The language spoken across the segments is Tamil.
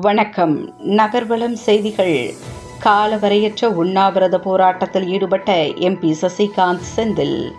வணக்கம். நகர்வளம் செய்திகள். காலவரையற்ற உண்ணாவிரத போராட்டத்தில் ஈடுபட்ட எம்பி சசிகாந்த் செந்தில்.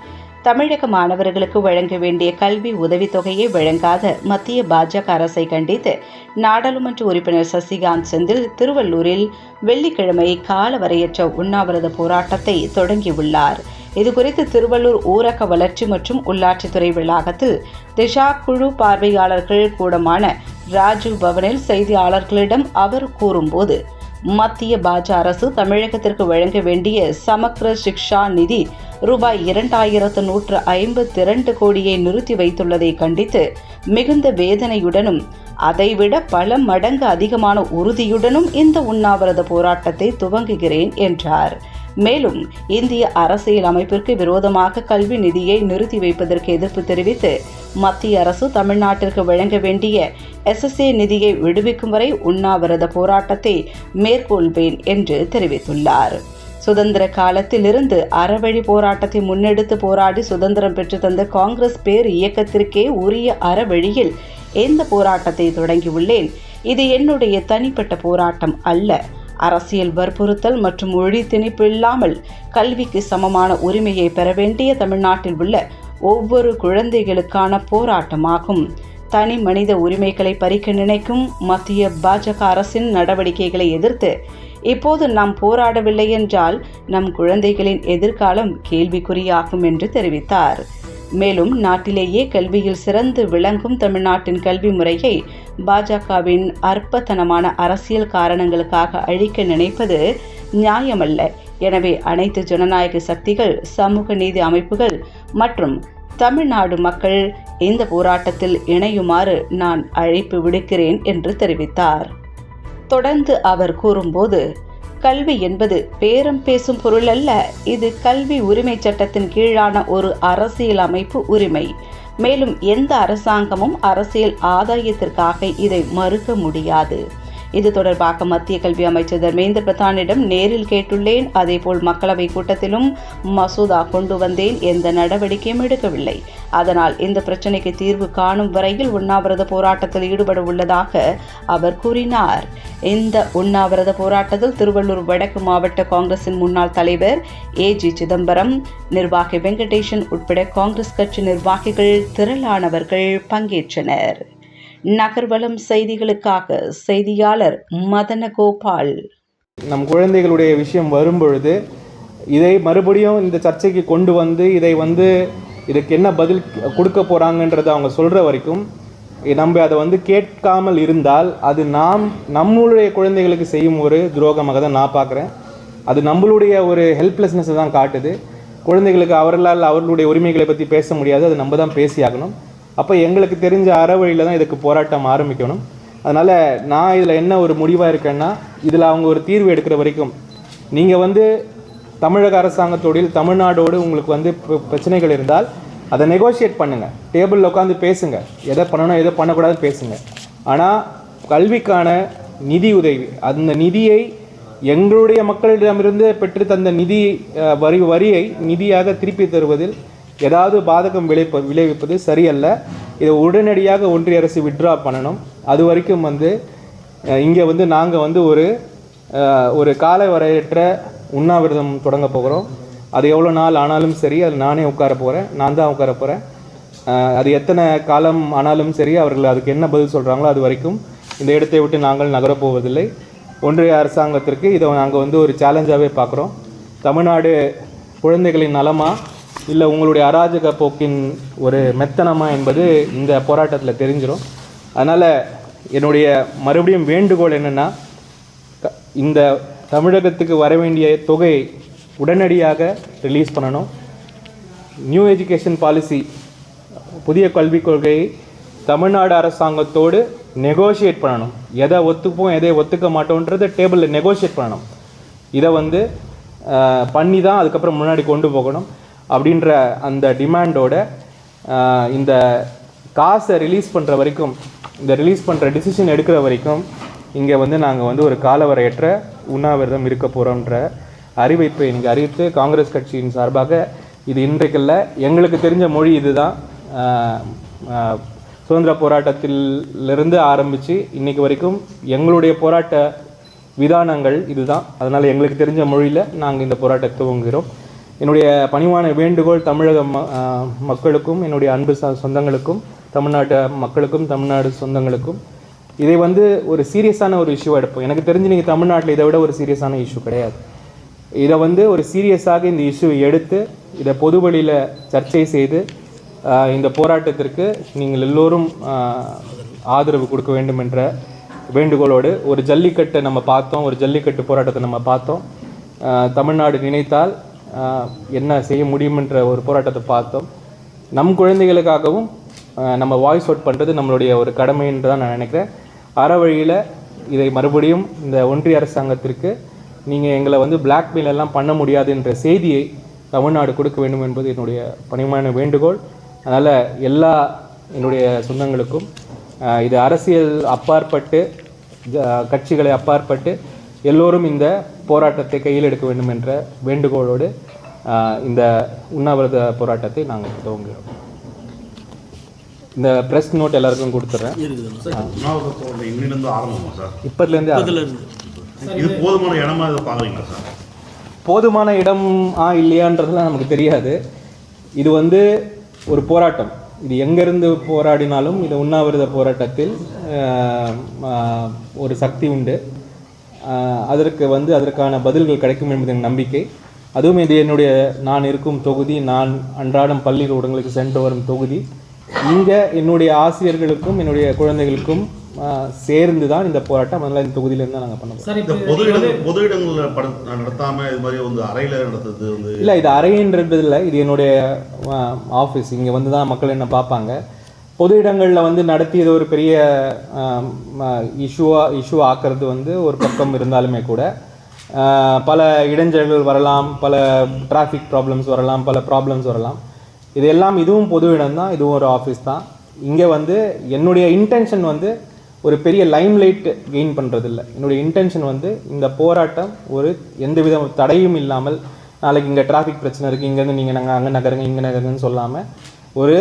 தமிழக மாணவர்களுக்கு வழங்க வேண்டிய கல்வி உதவித்தொகையை வழங்காத மத்திய பாஜக அரசை கண்டித்து நாடாளுமன்ற உறுப்பினர் சசிகாந்த் செந்தில் திருவள்ளூரில் வெள்ளிக்கிழமை காலவரையற்ற உண்ணாவிரத போராட்டத்தை தொடங்கியுள்ளார். இதுகுறித்து திருவள்ளூர் ஊரக வளர்ச்சி மற்றும் உள்ளாட்சித்துறை வளாகத்தில் திஷா குழு பார்வையாளர்கள் கூடமான ராஜீவ் பவனில் செய்தியாளர்களிடம் அவர் கூறும்போது மத்திய பாஜ அரசு தமிழகத்திற்கு வழங்க வேண்டிய சமக்ர சிக்ஷா நிதி ரூபாய் இரண்டாயிரத்து நூற்று ஐம்பத்தி இரண்டு கோடியை நிறுத்தி வைத்துள்ளதை கண்டித்து மிகுந்த வேதனையுடனும் அதைவிட பல மடங்கு அதிகமான உறுதியுடனும் இந்த உண்ணாவிரத போராட்டத்தை துவங்குகிறேன் என்றார். மேலும் இந்திய அரசியல் அமைப்பிற்கு விரோதமாக கல்வி நிதியை நிறுத்தி வைப்பதற்கு எதிர்ப்பு தெரிவித்து மத்திய அரசு தமிழ்நாட்டிற்கு வழங்க வேண்டிய எஸ்எஸ்ஏ நிதியை விடுவிக்கும் வரை உண்ணாவிரத போராட்டத்தை மேற்கொள்வேன் என்று தெரிவித்துள்ளார். சுதந்திர காலத்திலிருந்து அறவழி போராட்டத்தை முன்னெடுத்து போராடி சுதந்திரம் பெற்று தந்த காங்கிரஸ் பேர் இயக்கத்திற்கே உரிய அறவழியில் இந்த போராட்டத்தை தொடங்கியுள்ளேன்? இது என்னுடைய தனிப்பட்ட போராட்டம் அல்ல. அரசியல் வற்புறுத்தல் மற்றும் மொழி திணிப்பு இல்லாமல் கல்விக்கு சமமான உரிமையை பெற வேண்டிய தமிழ்நாட்டில் உள்ள ஒவ்வொரு குழந்தைகளுக்கான போராட்டமாகும். தனி மனித உரிமைகளை பறிக்க நினைக்கும் மத்திய பாஜக அரசின் நடவடிக்கைகளை எதிர்த்து இப்போது நாம் போராடவில்லை என்றால் நம் குழந்தைகளின் எதிர்காலம் கேள்விக்குறியாகும் என்று தெரிவித்தார். மேலும் நாட்டிலேயே கல்வியில் சிறந்து விளங்கும் தமிழ்நாட்டின் கல்வி முறையை பாஜகவின் அற்பத்தனமான அரசியல் காரணங்களுக்காக அழிக்க நினைப்பது நியாயமல்ல. எனவே அனைத்து ஜனநாயக சக்திகள் சமூக நீதி அமைப்புகள் மற்றும் தமிழ்நாடு மக்கள் இந்த போராட்டத்தில் இணையுமாறு நான் அழைப்பு விடுக்கிறேன் என்று தெரிவித்தார். தொடர்ந்து அவர் கூறும்போது கல்வி என்பது பேரம் பேசும் பொருள் அல்ல. இது கல்வி உரிமை சட்டத்தின் கீழான ஒரு அரசியல் அமைப்பு உரிமை. மேலும் எந்த அரசாங்கமும் அரசியல் ஆதாயத்திற்காக இதை மறுக்க முடியாது. இது தொடர்பாக மத்திய கல்வி அமைச்சர் தர்மேந்திர பிரதானிடம் நேரில் கேட்டுள்ளேன். அதேபோல் மக்களவை கூட்டத்திலும் மசோதா கொண்டு வந்தேன். எந்த நடவடிக்கையும் எடுக்கவில்லை. அதனால் இந்த பிரச்சினைக்கு தீர்வு காணும் வரையில் உண்ணாவிரத போராட்டத்தில் ஈடுபட உள்ளதாக அவர் கூறினார். இந்த உண்ணாவிரத போராட்டத்தில் திருவள்ளூர் வடக்கு மாவட்ட காங்கிரசின் முன்னாள் தலைவர் ஏ. ஜி. சிதம்பரம் நிர்வாகி வெங்கடேசன் உட்பட காங்கிரஸ் கட்சி நிர்வாகிகள் திரளானவர்கள் பங்கேற்றனர். நகர்வலம் செய்திகளுக்காக செய்தியாளர் மதன கோபால் நம் குழந்தைகளுடைய விஷயம் வரும்பொழுது இதை மறுபடியும் இந்த சர்ச்சைக்கு கொண்டு வந்து இதை வந்து இதுக்கு என்ன பதில் கொடுக்க போகிறாங்கன்றதை அவங்க சொல்கிற வரைக்கும் நம்ம அதை வந்து கேட்காமல் இருந்தால் அது நாம் நம்மளுடைய குழந்தைகளுக்கு செய்யும் ஒரு துரோகமாக தான் நான் பார்க்குறேன். அது நம்மளுடைய ஒரு ஹெல்ப்லெஸ்னஸை தான் காட்டுது. குழந்தைகளுக்கு அவர்களால் அவர்களுடைய உரிமைகளை பற்றி பேச முடியாது. அது நம்ம தான் பேசியாகணும். அப்போ எங்களுக்கு தெரிஞ்ச அறவழியில் தான் இதுக்கு போராட்டம் ஆரம்பிக்கணும். அதனால் நான் இதில் என்ன ஒரு முடிவாக இருக்கேன்னா இதில் அவங்க ஒரு தீர்வு எடுக்கிற வரைக்கும் நீங்கள் வந்து தமிழக அரசாங்கத்தோடு தமிழ்நாடோடு உங்களுக்கு வந்து பிரச்சனைகள் இருந்தால் அதை நெகோஷியேட் பண்ணுங்கள் டேபிளில் உட்காந்து பேசுங்க. எதை பண்ணணும் எதை பண்ணக்கூடாது பேசுங்க. ஆனால் கல்விக்கான நிதி உதவி அந்த நிதியை எங்களுடைய மக்களிடமிருந்து பெற்று தந்த நிதி வரி வரியை நிதியாக திருப்பி தருவதில் ஏதாவது பாதகம் விளைப்ப விளைவிப்பது சரியல்ல. இதை உடனடியாக ஒன்றிய அரசு விட்ரா பண்ணணும். அது வரைக்கும் வந்து இங்கே வந்து நாங்கள் வந்து ஒரு ஒரு கால வரையற்ற உண்ணாவிரதம் தொடங்க போகிறோம். அது எவ்வளோ நாள் ஆனாலும் சரி அது நானே உட்கார போகிறேன் நான் தான் உட்கார போகிறேன் அது எத்தனை காலம் ஆனாலும் சரி அவர்கள் அதுக்கு என்ன பதில் சொல்கிறாங்களோ அது வரைக்கும் இந்த இடத்தை விட்டு நாங்கள் நகரப் போவதில்லை. ஒன்றிய அரசாங்கத்திற்கு இதை நாங்கள் வந்து ஒரு சேலஞ்சாகவே பார்க்குறோம். தமிழ்நாடு குழந்தைகளின் நலமாக இல்லை உங்களுடைய அராஜக போக்கின் ஒரு மெத்தனமா என்பது இந்த போராட்டத்தில் தெரிஞ்சிடும் அதனால் என்னுடைய மறுபடியும் வேண்டுகோள் என்னென்னா இந்த தமிழகத்துக்கு வர வேண்டிய தொகை உடனடியாக ரிலீஸ் பண்ணணும். நியூ எஜுகேஷன் பாலிசி புதிய கல்விக் கொள்கையை தமிழ்நாடு அரசாங்கத்தோடு நெகோஷியேட் பண்ணணும். எதை ஒத்துப்போம் எதை ஒத்துக்க மாட்டோன்றதை டேபிளில் நெகோஷியேட் பண்ணணும். இதை வந்து பண்ணி தான் அதுக்கப்புறம் முன்னாடி கொண்டு போகணும். அப்படின்ற அந்த டிமாண்டோட இந்த காசை ரிலீஸ் பண்ணுற வரைக்கும் இந்த ரிலீஸ் பண்ணுற டிசிஷன் எடுக்கிற வரைக்கும் இங்கே வந்து நாங்கள் வந்து ஒரு காலவரையற்ற உண்ணாவிரதம் இருக்க போகிறோன்ற அறிவிப்பை இன்றைக்கி அறிவித்து காங்கிரஸ் கட்சியின் சார்பாக இது இன்றைக்கில்ல எங்களுக்கு தெரிஞ்ச மொழி இதுதான். சுதந்திர போராட்டத்திலிருந்து ஆரம்பித்து இன்னைக்கு வரைக்கும் எங்களுடைய போராட்ட விதானங்கள் இதுதான். அதனால் எங்களுக்கு தெரிஞ்ச மொழியில் நாங்கள் இந்த போராட்டத்தை துவங்குகிறோம். என்னுடைய பணிவான வேண்டுகோள் தமிழக மக்களுக்கும் என்னுடைய அன்பு ச சொந்தங்களுக்கும் தமிழ்நாட்டு மக்களுக்கும் தமிழ்நாடு சொந்தங்களுக்கும் இதை வந்து ஒரு சீரியஸான ஒரு இஷ்யூவாக எடுப்போம். எனக்கு தெரிஞ்சு நீங்கள் தமிழ்நாட்டில் இதை விட ஒரு சீரியஸான இஷ்யூ கிடையாது. இதை வந்து ஒரு சீரியஸாக இந்த இஷ்யூவை எடுத்து இதை பொது வழியில் சர்ச்சை செய்து இந்த போராட்டத்திற்கு நீங்கள் எல்லோரும் ஆதரவு கொடுக்க வேண்டும் என்ற வேண்டுகோளோடு ஒரு ஜல்லிக்கட்டை நம்ம பார்த்தோம். ஒரு ஜல்லிக்கட்டு போராட்டத்தை நம்ம பார்த்தோம். தமிழ்நாடு நினைத்தால் என்ன செய்ய முடியுமென்ற ஒரு போராட்டத்தை பார்த்தோம். நம் குழந்தைகளுக்காகவும் நம்ம வாய்ஸ் அவுட் பண்ணுறது நம்மளுடைய ஒரு கடமைன்று தான் நான் நினைக்கிறேன். அற வழியில் இதை மறுபடியும் இந்த ஒன்றிய அரசாங்கத்திற்கு நீங்கள் எங்களை வந்து பிளாக்மெயில் எல்லாம் பண்ண முடியாது என்ற செய்தியை தமிழ்நாடு கொடுக்க வேண்டும் என்பது என்னுடைய பணிமான வேண்டுகோள். அதனால் எல்லா என்னுடைய சொந்தங்களுக்கும் இது அரசியல் அப்பாற்பட்டு கட்சிகளை அப்பாற்பட்டு எல்லோரும் இந்த போராட்டத்தை கையில் எடுக்க வேண்டும் என்ற வேண்டுகோளோடு இந்த உண்ணாவிரத போராட்டத்தை நாங்கள் துவங்குகிறோம். இந்த ப்ரெஸ் நோட் எல்லாருக்கும் கொடுத்துட்றேன் இப்போதுலேருந்து இது போதுமான இடமா இதை பார்க்குறீங்களா சார்? போதுமான இடம் ஆ இல்லையான்றதுலாம் நமக்கு தெரியாது. இது வந்து ஒரு போராட்டம். இது எங்கேருந்து போராடினாலும் இது உண்ணாவிரத போராட்டத்தில் ஒரு சக்தி உண்டு. அதற்கு வந்து அதற்கான பதில்கள் கிடைக்கும் என்பது என் நம்பிக்கை. அதுவும் இது என்னுடைய நான் இருக்கும் தொகுதி நான் அன்றாடம் பள்ளிக்கூடங்களுக்கு சென்று வரும் தொகுதி. இங்கே என்னுடைய ஆசிரியர்களுக்கும் என்னுடைய குழந்தைகளுக்கும் சேர்ந்து தான் இந்த போராட்டம் அதனால் இந்த தொகுதியிலேருந்து தான் நாங்கள் பண்ண இந்த பொது இடம் பொது இடங்களில் பட நடத்தாம இது மாதிரி வந்து அறையில நடத்துறது வந்து இல்லை இது அறைன்றது இல்லை இது என்னுடைய ஆஃபீஸ் இங்கே வந்து தான் மக்கள் என்ன பார்ப்பாங்க. பொது இடங்களில் வந்து நடத்தி இது ஒரு பெரிய இஷ்யூவாக இஷ்யூ ஆக்கிறது வந்து ஒரு பக்கம் இருந்தாலுமே கூட பல இடைஞ்சல்கள் வரலாம் பல டிராஃபிக் ப்ராப்ளம்ஸ் வரலாம் பல ப்ராப்ளம்ஸ் வரலாம். இது எல்லாம் இதுவும் பொது இடம் தான் இதுவும் ஒரு ஆஃபீஸ் தான். இங்கே வந்து என்னுடைய இன்டென்ஷன் வந்து ஒரு பெரிய லைம் லைட் கெயின் பண்ணுறதில்ல என்னுடைய இன்டென்ஷன் வந்து இந்த போராட்டம் ஒரு எந்த வித தடையும் இல்லாமல் நாளைக்கு இங்கே டிராஃபிக் பிரச்சனை இருக்குது இங்கேருந்து நீங்கள் நாங்கள் அங்கே நகருங்க இங்கே நகருங்கன்னு சொல்லாமல் ஒரு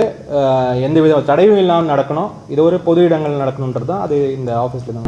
எந்த வித தடையும் இல்லாமல் நடக்கணும். இது ஒரு பொது இடங்கள் நடக்கணுன்றது தான் அது இந்த ஆஃபீஸில் தான்.